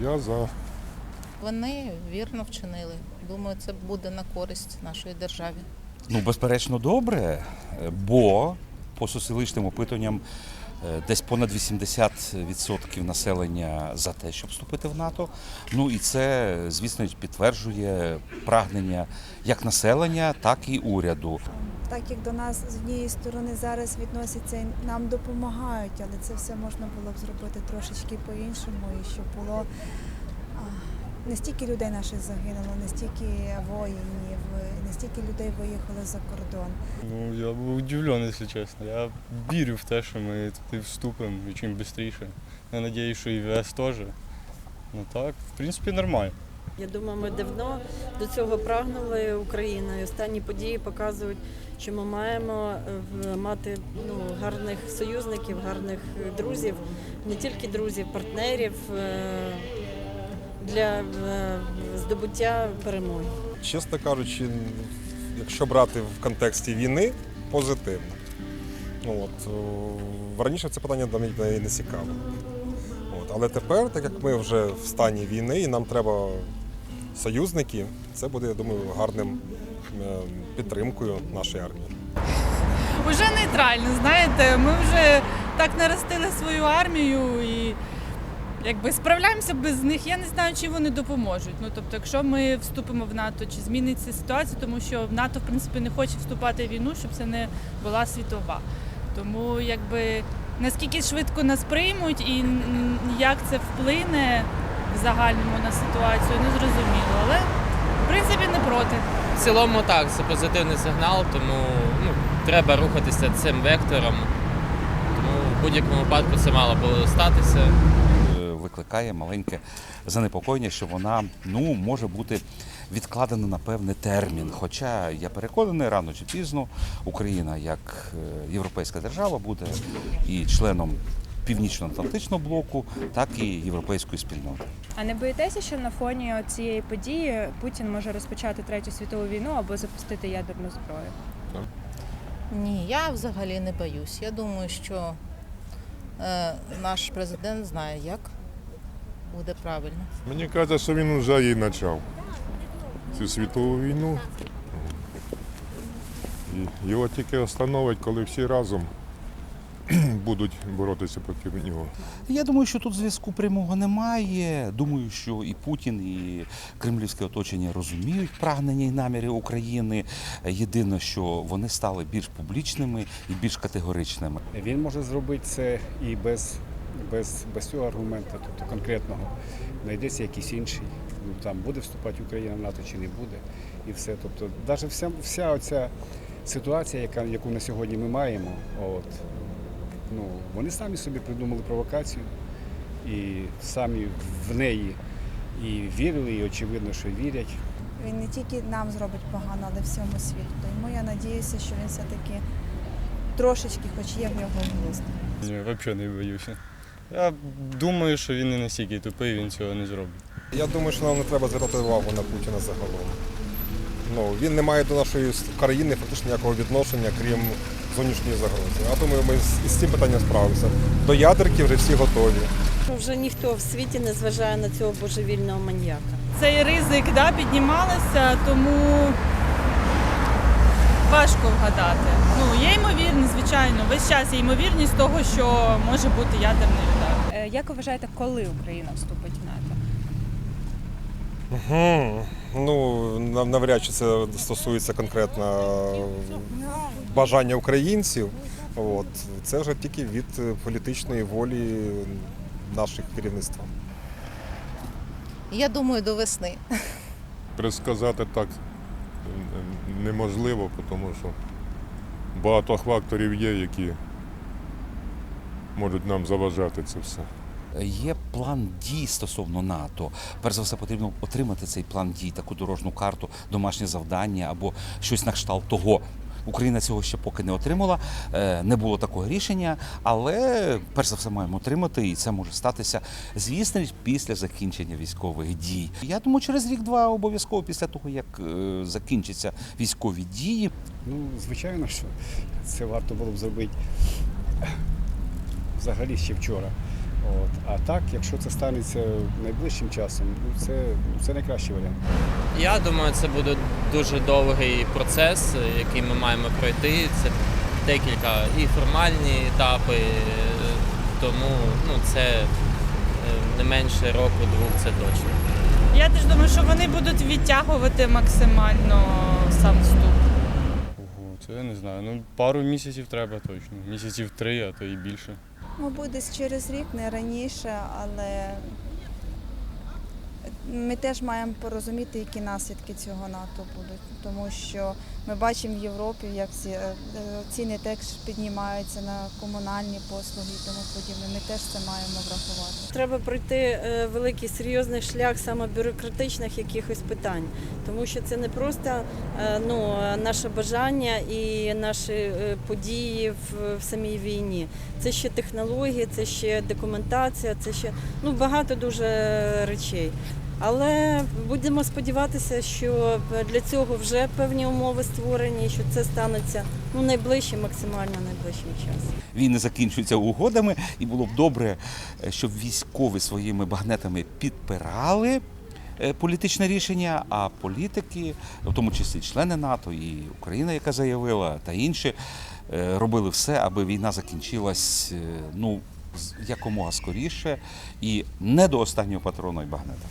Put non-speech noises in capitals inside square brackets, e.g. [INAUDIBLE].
Я за. Вони вірно вчинили. Думаю, це буде на користь нашої державі. Ну, безперечно, добре, бо по соціологічним опитуванням десь понад 80% населення за те, щоб вступити в НАТО. Ну і це, звісно, підтверджує прагнення як населення, так і уряду. так як до нас з однієї сторони зараз відносяться нам допомагають, але це все можна було б зробити трошечки по-іншому, і щоб було не стільки людей наших загинуло, не стільки воїнів, стільки людей виїхали за кордон. Ну, я був удивлений, якщо чесно. Я вірю в те, що ми туди вступимо і чим швидше. Я сподіваюся, що і ВС теж. Ну так, в принципі, нормально. Я думаю, ми давно до цього прагнули Україна. І останні події показують, що ми маємо е, мати ну, гарних союзників, гарних друзів, не тільки друзів, партнерів е, для е, здобуття перемоги. Чесно кажучи, якщо брати в контексті війни, позитивно. Ну, от, раніше це питання навіть не- не цікаво. От, але тепер, так як ми вже в стані війни і нам треба союзники, це буде, я думаю, гарним е, підтримкою нашої армії. Уже нейтрально, знаєте, ми вже так наростили свою армію і якби справляємося без них. Я не знаю, чи вони допоможуть. Ну тобто, якщо ми вступимо в НАТО, чи зміниться ситуація, тому що в НАТО в принципі не хоче вступати в війну, щоб це не була світова. Тому якби наскільки швидко нас приймуть і як це вплине в загальному на ситуацію, не зрозуміло. Але в принципі не проти. В цілому так, це позитивний сигнал, тому ну, треба рухатися цим вектором. Тому в будь-якому випадку це мало було статися. Викликає маленьке занепокоєння, що вона ну може бути відкладена на певний термін. Хоча я переконаний, рано чи пізно Україна як е, європейська держава буде і членом Північно-Атлантичного блоку, так і європейської спільноти. А не боїтеся, що на фоні цієї події Путін може розпочати третю світову війну або запустити ядерну зброю? Ні, я взагалі не боюсь. Я думаю, що е, наш президент знає, як буде правильно. Мені кажуть, що він вже її почав. Цю світову війну. І його тільки остановить, коли всі разом [CLEARS THROAT] будуть боротися проти нього. Я думаю, що тут зв'язку прямого немає. Думаю, що і Путін, і кремлівське оточення розуміють прагнення і наміри України. Єдине, що вони стали більш публічними і більш категоричними. Він може зробити це і без, без, без цього аргументу, тобто конкретного. Знайдеться якийсь інший. Ну, там буде вступати Україна в НАТО чи не буде. І все. Тобто, навіть вся, вся оця ситуація, яка, яку на сьогодні ми маємо, от, ну, вони самі собі придумали провокацію і самі в неї і вірили, і очевидно, що вірять. Він не тільки нам зробить погано, але всьому світу. Тому я надіюся, що він все-таки трошечки, хоч є в нього глузд. Ні, взагалі не боюся. Я думаю, що він не настільки тупий, він цього не зробить. Я думаю, що нам не треба звертати увагу на Путіна загалом. Ну, він не має до нашої країни фактично ніякого відношення, крім зовнішньої загрози. Я думаю, ми з, із цим питанням справимося. До ядерки вже всі готові. Вже ніхто в світі не зважає на цього божевільного маньяка. Цей ризик да, піднімалися, тому важко вгадати. Ну, є ймовірність, звичайно, весь час є ймовірність того, що може бути ядерний удар. Е, Як ви вважаєте, коли Україна вступить в НАТО? Угу. Ну, навряд чи це стосується конкретно бажання українців. От. Це вже тільки від е, політичної волі наших керівництва. Я думаю, до весни. Предсказати так е, неможливо, тому що багато факторів є, які можуть нам заважати це все. Є план дій стосовно НАТО. Перш за все, потрібно отримати цей план дій, таку дорожну карту, домашнє завдання або щось на кшталт того. Україна цього ще поки не отримала, е, не було такого рішення, але перш за все маємо отримати, і це може статися, звісно, після закінчення військових дій. Я думаю, через рік-два обов'язково після того, як е, закінчаться військові дії, Ну, звичайно, що це варто було б зробити взагалі ще вчора. От. А так, якщо це станеться найближчим часом, ну це, це найкращий варіант. Я думаю, це буде дуже довгий процес, який ми маємо пройти. Це декілька і формальні етапи, тому ну, це е, не менше року-двох, це точно. Я теж думаю, що вони будуть відтягувати максимально сам вступ. Це я не знаю. Ну, пару місяців треба точно. Місяців три, а то і більше. Мабуть, десь через рік, не раніше, але ми теж маємо порозуміти, які наслідки цього НАТО будуть, тому що ми бачимо в Європі, як е, ціни теж піднімаються на комунальні послуги і тому подібне. Ми теж це маємо врахувати. Треба пройти е, великий серйозний шлях саме бюрократичних якихось питань, тому що це не просто е, ну, наше бажання і наші події в, в самій війні. Це ще технології, це ще документація, це ще ну, багато дуже речей. Але будемо сподіватися, що для цього вже певні умови створені, що це станеться ну, найближчим, максимально найближчим часом. Війни закінчуються угодами, і було б добре, е, щоб військові своїми багнетами підпирали е, політичне рішення, а політики, в тому числі члени НАТО і Україна, яка заявила, та інші, е, робили все, аби війна закінчилась ну, якомога скоріше і не до останнього патрона і багнета.